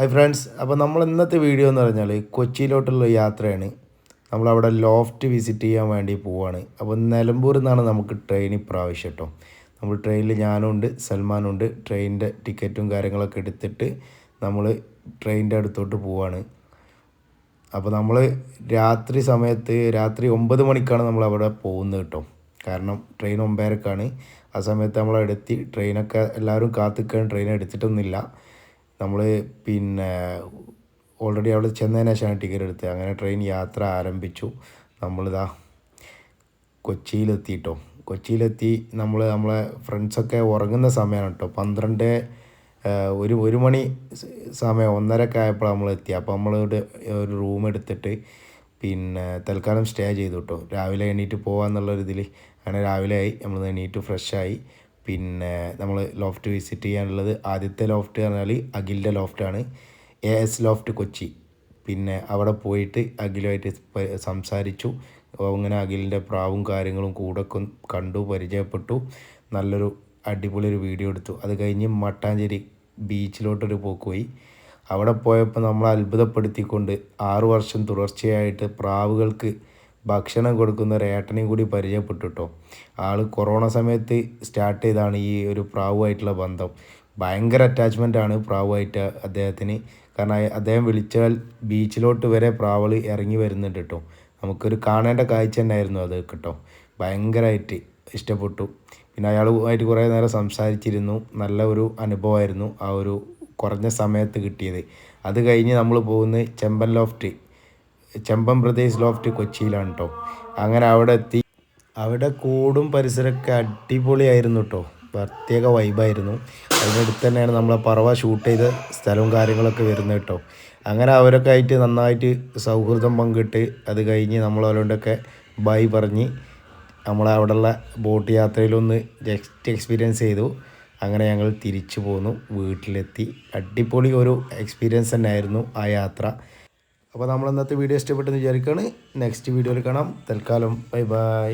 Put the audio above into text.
Hi friends അപ്പോൾ നമ്മൾ ഇന്നത്തെ വീഡിയോ എന്ന് പറഞ്ഞാൽ കൊച്ചിയിലോട്ടുള്ള യാത്രയാണ്. നമ്മളവിടെ ലോഫ്റ്റ് വിസിറ്റ് ചെയ്യാൻ വേണ്ടി പോവുകയാണ് അപ്പോൾ നിലമ്പൂരിൽ നിന്നാണ് നമുക്ക് ട്രെയിൻ ഇപ്രാവശ്യം കേട്ടോ. നമ്മൾ ട്രെയിനിൽ ഞാനുണ്ട് സൽമാനുണ്ട്. ട്രെയിനിന്റെ ടിക്കറ്റും കാര്യങ്ങളൊക്കെ എടുത്തിട്ട് നമ്മൾ ട്രെയിനിന്റെ അടുത്തോട്ട് പോവുകയാണ് അപ്പോൾ നമ്മൾ രാത്രി സമയത്ത് രാത്രി ഒമ്പത് മണിക്കാണ് നമ്മൾ അവിടെ പോകുന്നത് കേട്ടോ. കാരണം ട്രെയിൻ ഒമ്പതരക്കാണ്. ആ സമയത്ത് നമ്മളെടുത്തി ട്രെയിനൊക്കെ എല്ലാവരും കാത്തിക്കാൻ ട്രെയിൻ എടുത്തിട്ടൊന്നുമില്ല. നമ്മൾ പിന്നെ ഓൾറെഡി അവിടെ ചെന്നതിന് ശേഷമാണ് ടിക്കറ്റ് എടുത്തത്. അങ്ങനെ ട്രെയിൻ യാത്ര ആരംഭിച്ചു. നമ്മളിതാ കൊച്ചിയിലെത്തി കേട്ടോ കൊച്ചിയിലെത്തി നമ്മൾ നമ്മളെ ഫ്രണ്ട്സൊക്കെ ഉറങ്ങുന്ന സമയമാണ് കേട്ടോ. പന്ത്രണ്ട് ഒരു ഒരു മണി സമയം ഒന്നരക്കെ ആയപ്പോൾ നമ്മൾ എത്തി അപ്പോൾ നമ്മൾ ഒരു റൂം എടുത്തിട്ട് പിന്നെ തൽക്കാലം സ്റ്റേ ചെയ്തു കേട്ടോ. രാവിലെ എണീറ്റ് പോകാമെന്നുള്ളൊരിതിൽ അങ്ങനെ രാവിലെ ആയി. നമ്മൾ എണീറ്റ് ഫ്രഷായി പിന്നെ നമ്മൾ ലോഫ്റ്റ് വിസിറ്റ് ചെയ്യാനുള്ളത് ആദ്യത്തെ ലോഫ്റ്റ് പറഞ്ഞാൽ അഖിലിന്റെ ലോഫ്റ്റാണ്. A S loft Kochi. പിന്നെ അവിടെ പോയിട്ട് അഖിലുമായിട്ട് സംസാരിച്ചു. അങ്ങനെ അഖിലിന്റെ പ്രാവും കാര്യങ്ങളും കൂടെ കണ്ടു പരിചയപ്പെട്ടു. നല്ലൊരു അടിപൊളി ഒരു വീഡിയോ എടുത്തു. അത് കഴിഞ്ഞ് മട്ടാഞ്ചേരി ബീച്ചിലോട്ടൊരു പോക്ക് പോയി. അവിടെ പോയപ്പോൾ നമ്മൾ അത്ഭുതപ്പെടുത്തിക്കൊണ്ട് ആറു വർഷം തുടർച്ചയായിട്ട് പ്രാവുകൾക്ക് ഭക്ഷണം കൊടുക്കുന്ന ഒരു ഏട്ടനെയും കൂടി പരിചയപ്പെട്ടു കേട്ടോ ആൾ കൊറോണ സമയത്ത് സ്റ്റാർട്ട് ചെയ്താണ് ഈ ഒരു പ്രാവുമായിട്ടുള്ള ബന്ധം. ഭയങ്കര അറ്റാച്ച്മെന്റ് ആണ് പ്രാവുമായിട്ട് അദ്ദേഹത്തിന്. കാരണം അദ്ദേഹം വിളിച്ചാൽ ബീച്ചിലോട്ട് വരെ പ്രാവൾ ഇറങ്ങി വരുന്നുണ്ട് കേട്ടോ നമുക്കൊരു കാണേണ്ട കാഴ്ച തന്നെയായിരുന്നു അത് കേട്ടോ. ഭയങ്കരമായിട്ട് ഇഷ്ടപ്പെട്ടു. പിന്നെ അയാളുമായിട്ട് കുറേ നേരം സംസാരിച്ചിരുന്നു. നല്ല ഒരു അനുഭവമായിരുന്നു ആ ഒരു കുറഞ്ഞ സമയത്ത് കിട്ടിയത്. അത് കഴിഞ്ഞ് നമ്മൾ പോകുന്നത് ചെമ്പൻ ലോഫ്റ്റ്. ചെമ്പൻ പ്രദേശ് ലോഫ്റ്റ് കൊച്ചിയിലാണ് കേട്ടോ അങ്ങനെ അവിടെ എത്തി. അവിടെ കൂടും പരിസരമൊക്കെ അടിപൊളിയായിരുന്നു കേട്ടോ പ്രത്യേക വൈബായിരുന്നു അതിനടുത്ത് തന്നെയാണ് നമ്മളെ പറവ ഷൂട്ട് ചെയ്ത സ്ഥലവും കാര്യങ്ങളൊക്കെ വരുന്നത് കേട്ടോ അങ്ങനെ അവരൊക്കെ ആയിട്ട് നന്നായിട്ട് സൗഹൃദം പങ്കിട്ട് അത് കഴിഞ്ഞ് നമ്മളവരോടൊക്കെ ബൈ പറഞ്ഞ് നമ്മളെ അവിടെയുള്ള ബോട്ട് യാത്രയിലൊന്ന് ജസ്റ്റ് എക്സ്പീരിയൻസ് ചെയ്തു. അങ്ങനെ ഞങ്ങൾ തിരിച്ചു പോന്നു. വീട്ടിലെത്തി. അടിപൊളി ഒരു എക്സ്പീരിയൻസ് തന്നെയായിരുന്നു ആ യാത്ര. അപ്പോൾ നമ്മൾ ഇന്നത്തെ വീഡിയോ ഇഷ്ടപ്പെട്ടെന്ന് വിചാരിക്കുകയാണ്. നെക്സ്റ്റ് വീഡിയോയിൽ കാണാം. തൽക്കാലം ബൈ ബൈ